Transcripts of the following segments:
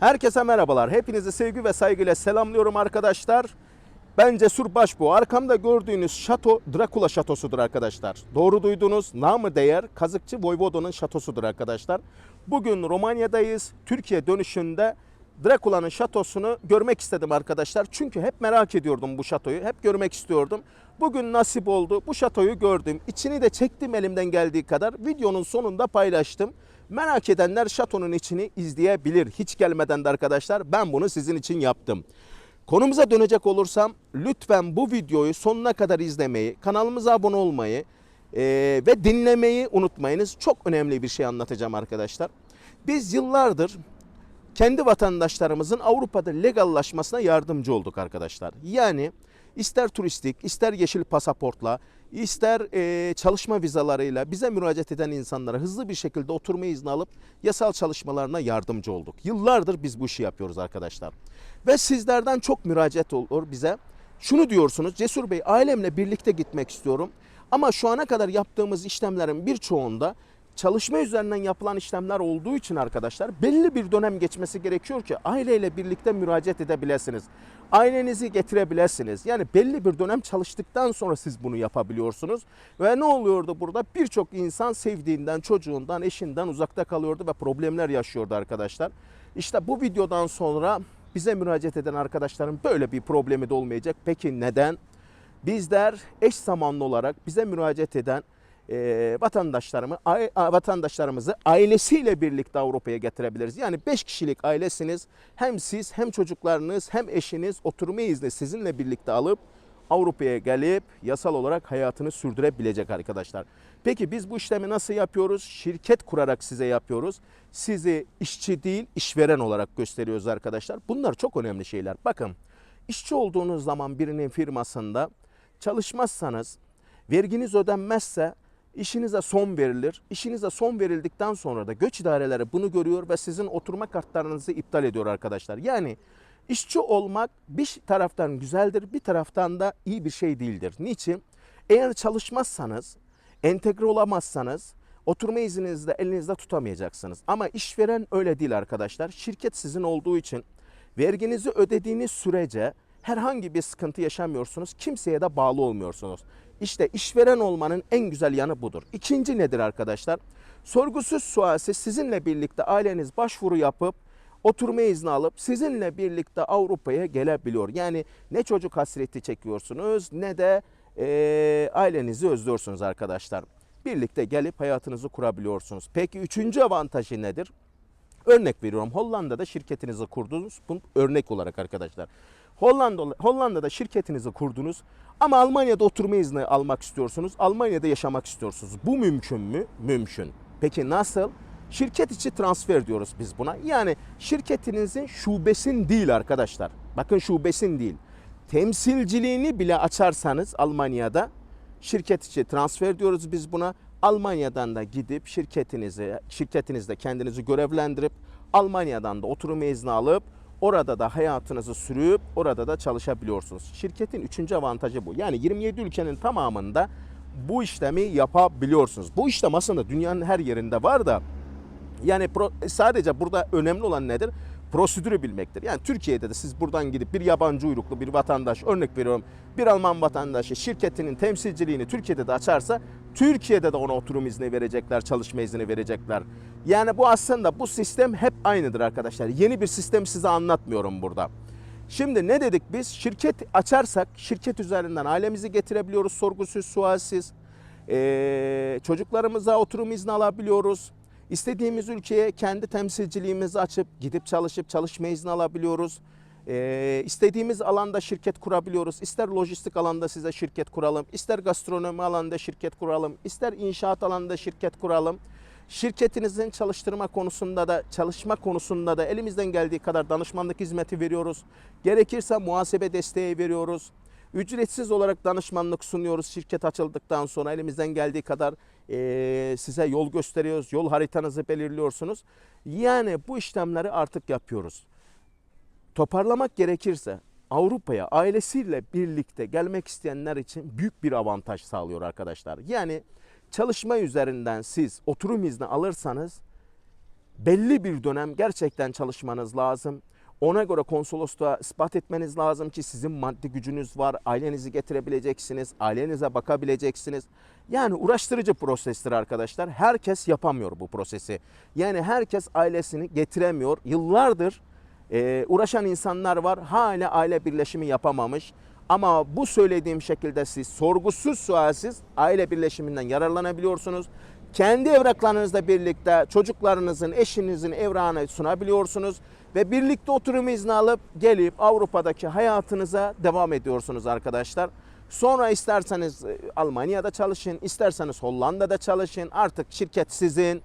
Herkese merhabalar. Hepinizi sevgi ve saygıyla selamlıyorum arkadaşlar. Ben Cesur Başbuğ. Arkamda gördüğünüz şato Drakula şatosudur arkadaşlar. Doğru duydunuz. Namı değer Kazıkçı Voyvodo'nun şatosudur arkadaşlar. Bugün Romanya'dayız. Türkiye dönüşünde Drakula'nın şatosunu görmek istedim arkadaşlar. Çünkü hep merak ediyordum bu şatoyu. Hep görmek istiyordum. Bugün nasip oldu. Bu şatoyu gördüm. İçini de çektim elimden geldiği kadar. Videonun sonunda paylaştım. Merak edenler şatonun içini izleyebilir. Hiç gelmeden de arkadaşlar ben bunu sizin için yaptım. Konumuza dönecek olursam lütfen bu videoyu sonuna kadar izlemeyi, kanalımıza abone olmayı e, ve dinlemeyi unutmayınız. Çok önemli bir şey anlatacağım arkadaşlar. Biz yıllardır kendi vatandaşlarımızın Avrupa'da legallaşmasına yardımcı olduk arkadaşlar. Yani ister turistik, ister yeşil pasaportla, ister e, çalışma vizalarıyla bize müracaat eden insanlara hızlı bir şekilde oturma izni alıp yasal çalışmalarına yardımcı olduk. Yıllardır biz bu işi yapıyoruz arkadaşlar. Ve sizlerden çok müracaat olur bize. Şunu diyorsunuz Cesur Bey ailemle birlikte gitmek istiyorum. Ama şu ana kadar yaptığımız işlemlerin birçoğunda çalışma üzerinden yapılan işlemler olduğu için arkadaşlar belli bir dönem geçmesi gerekiyor ki aileyle birlikte müracaat edebilirsiniz. Ailenizi getirebilirsiniz. Yani belli bir dönem çalıştıktan sonra siz bunu yapabiliyorsunuz. Ve ne oluyordu burada? Birçok insan sevdiğinden, çocuğundan, eşinden uzakta kalıyordu ve problemler yaşıyordu arkadaşlar. İşte bu videodan sonra bize müracaat eden arkadaşların böyle bir problemi de olmayacak. Peki neden? Bizler eş zamanlı olarak bize müracaat eden e, vatandaşlarımı ai- a- vatandaşlarımızı ailesiyle birlikte Avrupa'ya getirebiliriz. Yani 5 kişilik ailesiniz. Hem siz hem çocuklarınız hem eşiniz oturma izni sizinle birlikte alıp Avrupa'ya gelip yasal olarak hayatını sürdürebilecek arkadaşlar. Peki biz bu işlemi nasıl yapıyoruz? Şirket kurarak size yapıyoruz. Sizi işçi değil işveren olarak gösteriyoruz arkadaşlar. Bunlar çok önemli şeyler. Bakın işçi olduğunuz zaman birinin firmasında çalışmazsanız verginiz ödenmezse işinize son verilir. İşinize son verildikten sonra da göç idareleri bunu görüyor ve sizin oturma kartlarınızı iptal ediyor arkadaşlar. Yani işçi olmak bir taraftan güzeldir, bir taraftan da iyi bir şey değildir. Niçin? Eğer çalışmazsanız, entegre olamazsanız oturma izninizde elinizde tutamayacaksınız. Ama işveren öyle değil arkadaşlar. Şirket sizin olduğu için verginizi ödediğiniz sürece herhangi bir sıkıntı yaşamıyorsunuz. Kimseye de bağlı olmuyorsunuz. İşte işveren olmanın en güzel yanı budur. İkinci nedir arkadaşlar? Sorgusuz sualsiz sizinle birlikte aileniz başvuru yapıp oturma izni alıp sizinle birlikte Avrupa'ya gelebiliyor. Yani ne çocuk hasreti çekiyorsunuz ne de eee, ailenizi özlüyorsunuz arkadaşlar. Birlikte gelip hayatınızı kurabiliyorsunuz. Peki üçüncü avantajı nedir? Örnek veriyorum Hollanda'da şirketinizi kurdunuz. Bu örnek olarak arkadaşlar. Hollanda, Hollanda'da şirketinizi kurdunuz ama Almanya'da oturma izni almak istiyorsunuz. Almanya'da yaşamak istiyorsunuz. Bu mümkün mü? Mümkün. Peki nasıl? Şirket içi transfer diyoruz biz buna. Yani şirketinizin şubesin değil arkadaşlar. Bakın şubesin değil. Temsilciliğini bile açarsanız Almanya'da şirket içi transfer diyoruz biz buna. Almanya'dan da gidip şirketinizi, şirketinizde kendinizi görevlendirip Almanya'dan da oturum izni alıp orada da hayatınızı sürüp orada da çalışabiliyorsunuz. Şirketin üçüncü avantajı bu. Yani 27 ülkenin tamamında bu işlemi yapabiliyorsunuz. Bu işlem aslında dünyanın her yerinde var da yani pro- sadece burada önemli olan nedir? Prosedürü bilmektir. Yani Türkiye'de de siz buradan gidip bir yabancı uyruklu bir vatandaş örnek veriyorum bir Alman vatandaşı şirketinin temsilciliğini Türkiye'de de açarsa Türkiye'de de ona oturum izni verecekler, çalışma izni verecekler. Yani bu aslında bu sistem hep aynıdır arkadaşlar. Yeni bir sistem size anlatmıyorum burada. Şimdi ne dedik biz? Şirket açarsak şirket üzerinden ailemizi getirebiliyoruz sorgusuz sualsiz. Ee, çocuklarımıza oturum izni alabiliyoruz. İstediğimiz ülkeye kendi temsilciliğimizi açıp gidip çalışıp çalışma izni alabiliyoruz. Ee, istediğimiz alanda şirket kurabiliyoruz. İster lojistik alanda size şirket kuralım, ister gastronomi alanında şirket kuralım, ister inşaat alanında şirket kuralım. Şirketinizin çalıştırma konusunda da çalışma konusunda da elimizden geldiği kadar danışmanlık hizmeti veriyoruz. Gerekirse muhasebe desteği veriyoruz. Ücretsiz olarak danışmanlık sunuyoruz şirket açıldıktan sonra elimizden geldiği kadar eee, size yol gösteriyoruz. Yol haritanızı belirliyorsunuz. Yani bu işlemleri artık yapıyoruz. Toparlamak gerekirse Avrupa'ya ailesiyle birlikte gelmek isteyenler için büyük bir avantaj sağlıyor arkadaşlar. Yani çalışma üzerinden siz oturum izni alırsanız belli bir dönem gerçekten çalışmanız lazım. Ona göre konsolosluğa ispat etmeniz lazım ki sizin maddi gücünüz var, ailenizi getirebileceksiniz, ailenize bakabileceksiniz. Yani uğraştırıcı prosestir arkadaşlar. Herkes yapamıyor bu prosesi. Yani herkes ailesini getiremiyor. Yıllardır e, uğraşan insanlar var. Hala aile birleşimi yapamamış. Ama bu söylediğim şekilde siz sorgusuz sualsiz aile birleşiminden yararlanabiliyorsunuz. Kendi evraklarınızla birlikte çocuklarınızın, eşinizin evrağını sunabiliyorsunuz ve birlikte oturum izni alıp gelip Avrupa'daki hayatınıza devam ediyorsunuz arkadaşlar. Sonra isterseniz e, Almanya'da çalışın, isterseniz Hollanda'da çalışın. Artık şirket sizin.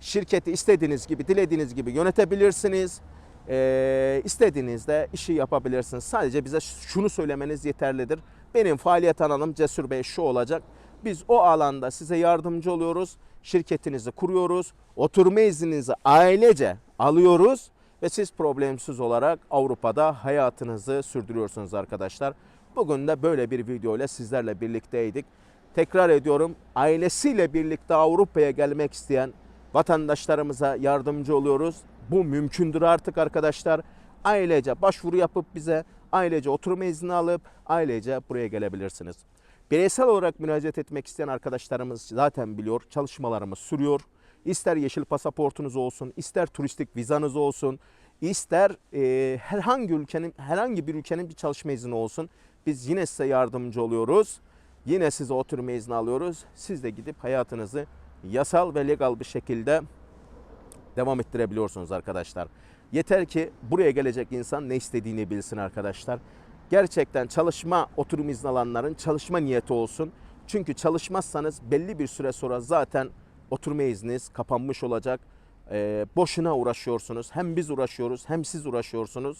Şirketi istediğiniz gibi, dilediğiniz gibi yönetebilirsiniz. Ee, istediğinizde işi yapabilirsiniz. Sadece bize şunu söylemeniz yeterlidir. Benim faaliyet alanım Cesur Bey şu olacak. Biz o alanda size yardımcı oluyoruz. Şirketinizi kuruyoruz. Oturma izninizi ailece alıyoruz ve siz problemsiz olarak Avrupa'da hayatınızı sürdürüyorsunuz arkadaşlar. Bugün de böyle bir video ile sizlerle birlikteydik. Tekrar ediyorum ailesiyle birlikte Avrupa'ya gelmek isteyen vatandaşlarımıza yardımcı oluyoruz. Bu mümkündür artık arkadaşlar. Ailece başvuru yapıp bize ailece oturma izni alıp ailece buraya gelebilirsiniz. Bireysel olarak müracaat etmek isteyen arkadaşlarımız zaten biliyor. Çalışmalarımız sürüyor. İster yeşil pasaportunuz olsun, ister turistik vizanız olsun, ister e, herhangi ülkenin herhangi bir ülkenin bir çalışma izni olsun. Biz yine size yardımcı oluyoruz. Yine size oturma izni alıyoruz. Siz de gidip hayatınızı yasal ve legal bir şekilde devam ettirebiliyorsunuz arkadaşlar. Yeter ki buraya gelecek insan ne istediğini bilsin arkadaşlar. Gerçekten çalışma oturum izni alanların çalışma niyeti olsun. Çünkü çalışmazsanız belli bir süre sonra zaten oturma izniniz kapanmış olacak. Ee, boşuna uğraşıyorsunuz. Hem biz uğraşıyoruz hem siz uğraşıyorsunuz.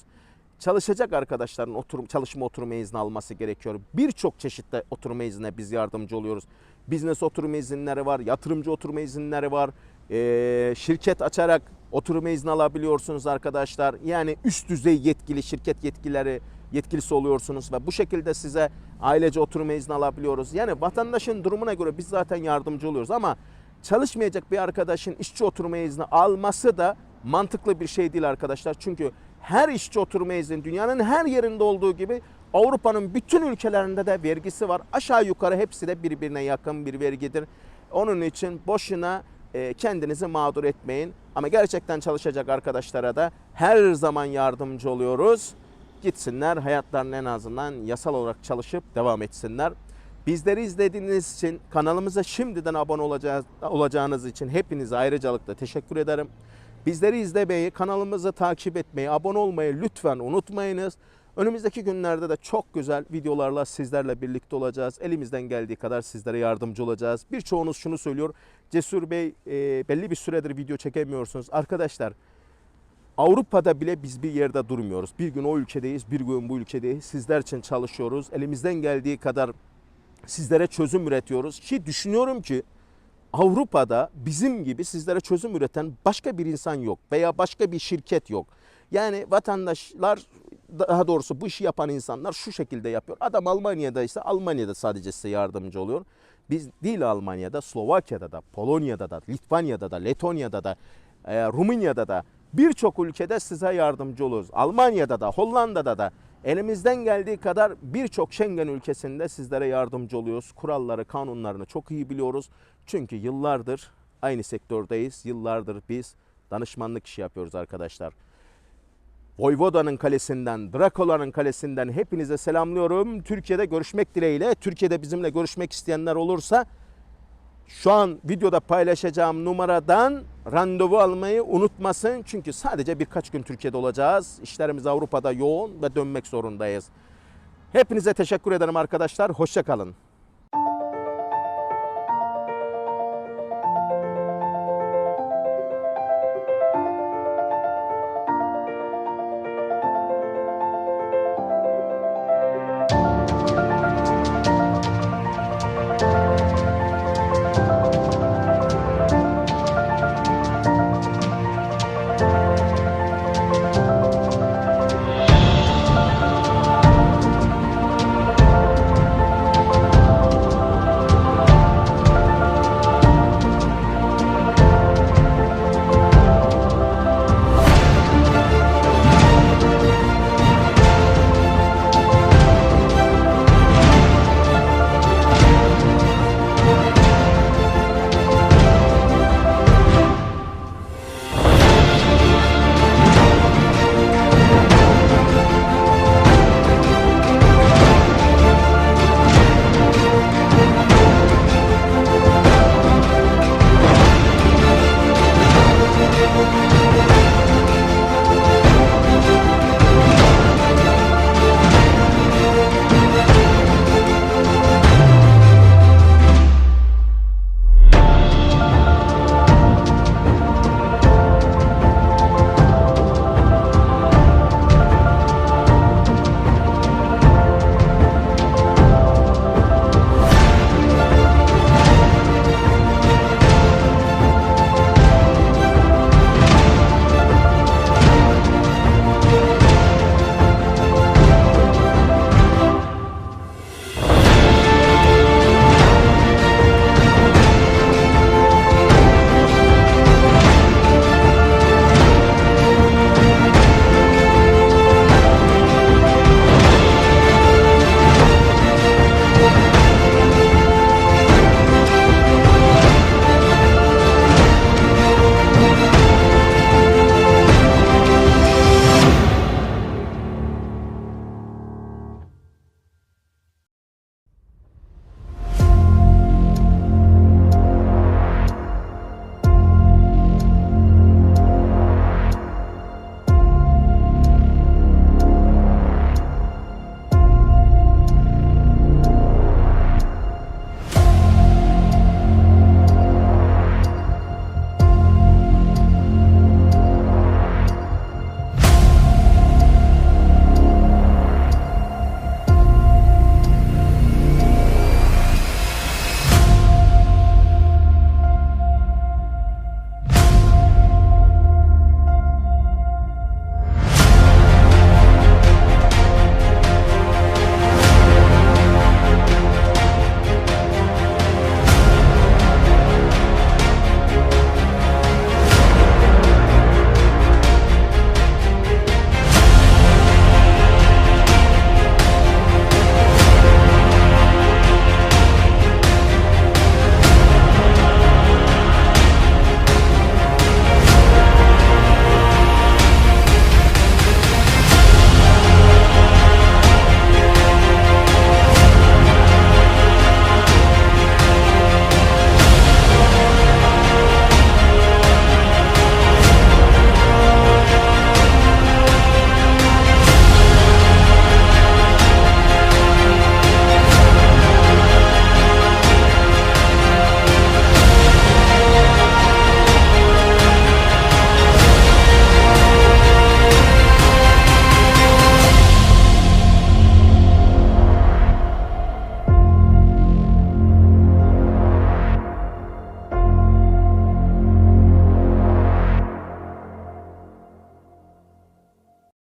Çalışacak arkadaşların oturum, çalışma oturma izni alması gerekiyor. Birçok çeşitli oturma iznine biz yardımcı oluyoruz. Business oturma izinleri var, yatırımcı oturma izinleri var. Ee, şirket açarak oturma izni alabiliyorsunuz arkadaşlar. Yani üst düzey yetkili şirket yetkileri yetkilisi oluyorsunuz ve bu şekilde size ailece oturma izni alabiliyoruz. Yani vatandaşın durumuna göre biz zaten yardımcı oluyoruz ama çalışmayacak bir arkadaşın işçi oturma izni alması da mantıklı bir şey değil arkadaşlar. Çünkü her işçi oturma izni dünyanın her yerinde olduğu gibi Avrupa'nın bütün ülkelerinde de vergisi var. Aşağı yukarı hepsi de birbirine yakın bir vergidir. Onun için boşuna e, kendinizi mağdur etmeyin. Ama gerçekten çalışacak arkadaşlara da her zaman yardımcı oluyoruz. Gitsinler hayatlarını en azından yasal olarak çalışıp devam etsinler. Bizleri izlediğiniz için kanalımıza şimdiden abone olacağız, olacağınız için hepinize ayrıcalıkla teşekkür ederim. Bizleri izlemeyi, kanalımızı takip etmeyi, abone olmayı lütfen unutmayınız. Önümüzdeki günlerde de çok güzel videolarla sizlerle birlikte olacağız. Elimizden geldiği kadar sizlere yardımcı olacağız. Birçoğunuz şunu söylüyor. Cesur Bey e, belli bir süredir video çekemiyorsunuz. Arkadaşlar Avrupa'da bile biz bir yerde durmuyoruz. Bir gün o ülkedeyiz, bir gün bu ülkedeyiz. Sizler için çalışıyoruz. Elimizden geldiği kadar sizlere çözüm üretiyoruz. Ki düşünüyorum ki Avrupa'da bizim gibi sizlere çözüm üreten başka bir insan yok veya başka bir şirket yok. Yani vatandaşlar daha doğrusu bu işi yapan insanlar şu şekilde yapıyor. Adam Almanya'da ise Almanya'da sadece size yardımcı oluyor. Biz değil Almanya'da, Slovakya'da da, Polonya'da da, Litvanya'da da, Letonya'da da, e, Rumanya'da da birçok ülkede size yardımcı oluruz. Almanya'da da, Hollanda'da da elimizden geldiği kadar birçok Schengen ülkesinde sizlere yardımcı oluyoruz. Kuralları, kanunlarını çok iyi biliyoruz. Çünkü yıllardır aynı sektördeyiz. Yıllardır biz danışmanlık işi yapıyoruz arkadaşlar. Voyvoda'nın kalesinden, Drakula'nın kalesinden hepinize selamlıyorum. Türkiye'de görüşmek dileğiyle. Türkiye'de bizimle görüşmek isteyenler olursa şu an videoda paylaşacağım numaradan randevu almayı unutmasın. Çünkü sadece birkaç gün Türkiye'de olacağız. İşlerimiz Avrupa'da yoğun ve dönmek zorundayız. Hepinize teşekkür ederim arkadaşlar. Hoşçakalın.